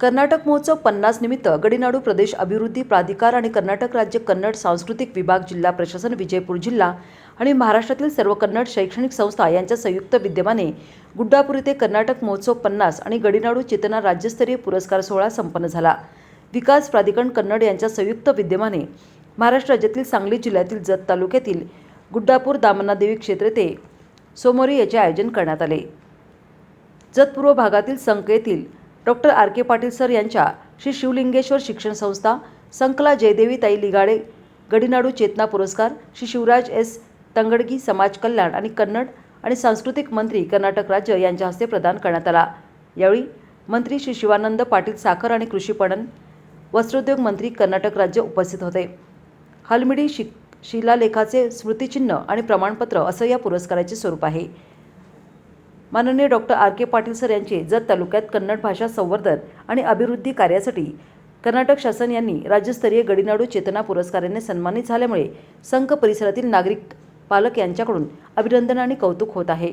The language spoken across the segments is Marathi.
कर्नाटक महोत्सव पन्नास निमित्त गडीनाडू प्रदेश अभिवृद्धी प्राधिकार आणि कर्नाटक राज्य कन्नड सांस्कृतिक विभाग जिल्हा प्रशासन विजयपूर जिल्हा आणि महाराष्ट्रातील सर्व कन्नड शैक्षणिक संस्था यांच्या संयुक्त विद्यमाने गुड्डापूर येथे कर्नाटक महोत्सव पन्नास आणि गडीनाडू चेतना राज्यस्तरीय पुरस्कार सोहळा संपन्न झाला. विकास प्राधिकरण कन्नड यांच्या संयुक्त विद्यमाने महाराष्ट्र राज्यातील सांगली जिल्ह्यातील जत तालुक्यातील गुड्डापूर दामनादेवी क्षेत्र येथे सोमवारी याचे आयोजन करण्यात आले. जतपूर्व भागातील संकेतील doctor R. K. Patil sir यांच्या श्री. शिवलिंगेश्वर शिक्षण संस्था संकला जयदेवी ताई लिगाडे गडीनाडू चेतना पुरस्कार श्री. शिवराज एस. तंगडगी समाज कल्याण आणि कन्नड आणि सांस्कृतिक मंत्री कर्नाटक राज्य यांच्या हस्ते प्रदान करण्यात आला. यावेळी मंत्री श्री. शिवानंद पाटील साखर आणि कृषी पणन वस्त्रोद्योग मंत्री कर्नाटक राज्य उपस्थित होते. हलमिडी शिक शिलालेखाचे स्मृतिचिन्ह आणि प्रमाणपत्र असं या पुरस्काराचे स्वरूप आहे. माननीय doctor R K Patil sir यांचे जत तालुक्यात कन्नड भाषा संवर्धन आणि अभिवृद्धी कार्यासाठी कर्नाटक शासन यांनी राज्यस्तरीय गडीनाडू चेतना पुरस्काराने सन्मानित झाल्यामुळे संघ परिसरातील नागरिक पालक यांच्याकडून अभिनंदन आणि कौतुक होत आहे.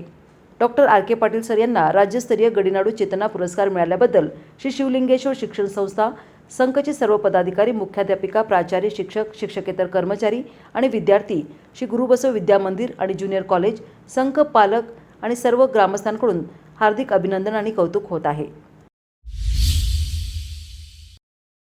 Doctor R K Patil sir यांना राज्यस्तरीय गडीनाडू चेतना पुरस्कार मिळाल्याबद्दल श्री शिवलिंगेश्वर शिक्षण संस्था संघचे सर्व पदाधिकारी मुख्याध्यापिका प्राचार्य शिक्षक शिक्षकेतर कर्मचारी आणि विद्यार्थी श्री गुरुबसव विद्या मंदिर आणि ज्युनियर कॉलेज संघ पालक आणि सर्व ग्रामस्थांकडून हार्दिक अभिनंदन आणि कौतुक होत आहे.